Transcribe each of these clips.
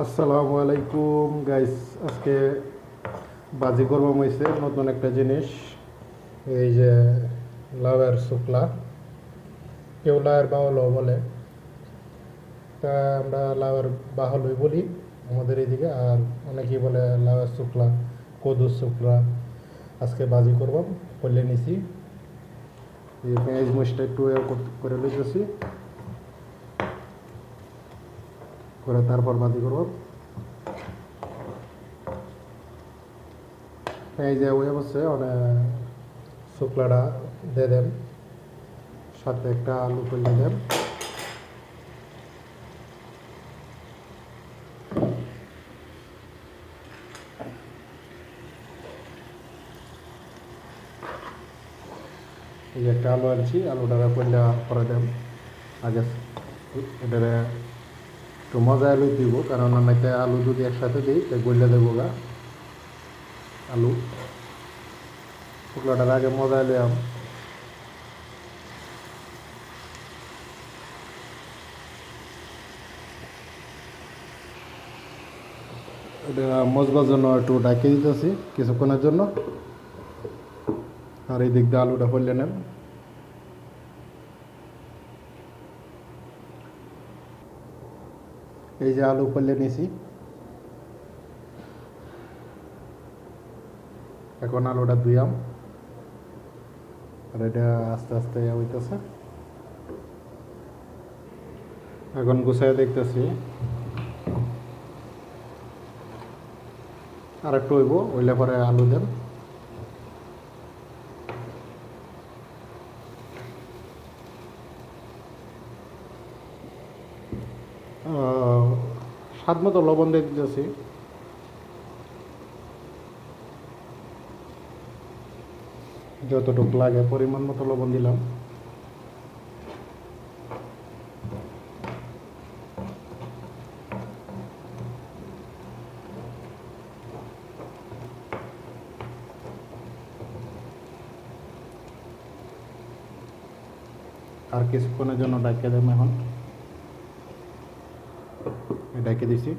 আসসালামু আলাইকুম গাইস আজকে বাজি করবাম হয়েছে নতুন একটা জিনিস। এই যে লাউয়ের শুকলা, কেউ লাউয়ের বাহলও বলে। তা আমরা লাউয়ের বাহলই বলি আমাদের এইদিকে আর অনেকেই বলে লাউয়ের শুকলা কদু শুকলা। আজকে বাজি করবাম করলে নিছি। এই পেঁয়াজ মরিচটা একটু করে লইতেছি। করে তারপর বাদি করব। এই যে ওই অবশ্যই মানে শুক্লাটা দিয়ে দেন, সাথে একটা আলু করলে দেন। একটা আলু আনছি আলুটা করলে পরে দেন। আগে এটারে একটু মজা আলু দিব, কারণ অনেকে আলু যদি একসাথে দিই, তো গলে দেবো গা। আলু। শুকলাটার আগে মজা আলু আম। এটা মজবার জন্য একটু ডাকিয়ে দিতেছি, কিছুক্ষণের জন্য। আর এই দিক দিয়ে আলুটা করলে নেন। এই যে আলু করলে নিছি। এখন আলুটা ধুয়াম আর এটা আস্তে আস্তে হইতেছে। এখন গুছাই দেখতেছি। আর একটু হইব ওইলে পরে আলু দেন। স্বাদ মতো লবণ দিয়ে দিতেছি। যতটুকু লাগে পরিমাণ মতো লবণ দিলাম। আর কিছুক্ষণের জন্য ডাকিয়ে দেব এখন। ডেকে দিছি।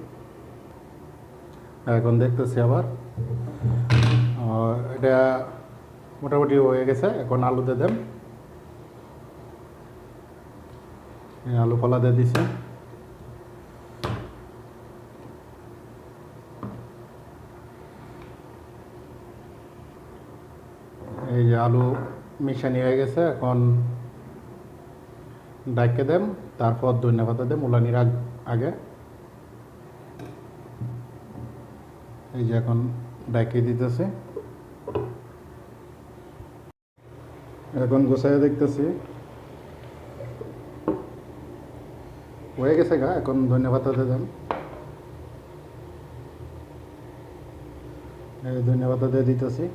এখন দেখতেছি আবার। এটা মোটামুটি হয়ে গেছে। এখন আলু দিয়ে দেন আলু ফলা দিয়ে দিছি। এই যে আলু মিশানি হয়ে গেছে। এখন ডাকে দেন তারপর ধন্যবাদ দেন মুলানির আগ- এই যে এখন ডাকে দিতেছে। এখন গোসাইয়া দেখতেছি। হয়ে গেছে গা, এখন ধন্যবাদ দেন এই ধন্যবাদ দিতেছি।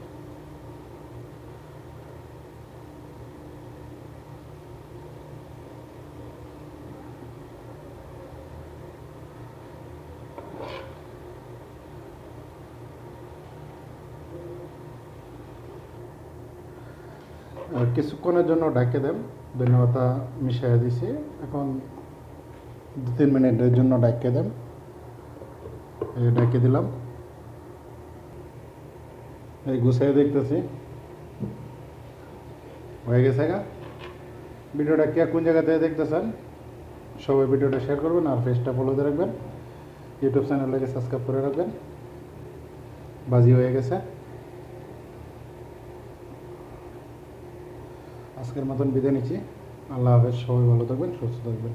কিছুক্ষণের জন্য ডাকে দেন। ধন্যবাদ মিশিয়ে দিছি। এখন দু তিন মিনিটের জন্য ডাকে দেন। ডাকে দিলাম। এই গুছাই দেখতেছি। হয়ে গেছে গা। ভিডিওটা কে কোন জায়গা থেকে দেখতেছেন, সবাই ভিডিওটা শেয়ার করবেন আর পেজটা ফলো দিয়ে রাখবেন। ইউটিউব চ্যানেলটাকে সাবস্ক্রাইব করে রাখবেন। বাজি হয়ে গেছে। আজকের মতন বিদায় নিচ্ছি। আল্লাহ হাফেজ সবাই ভালো থাকবেন সুস্থ থাকবেন।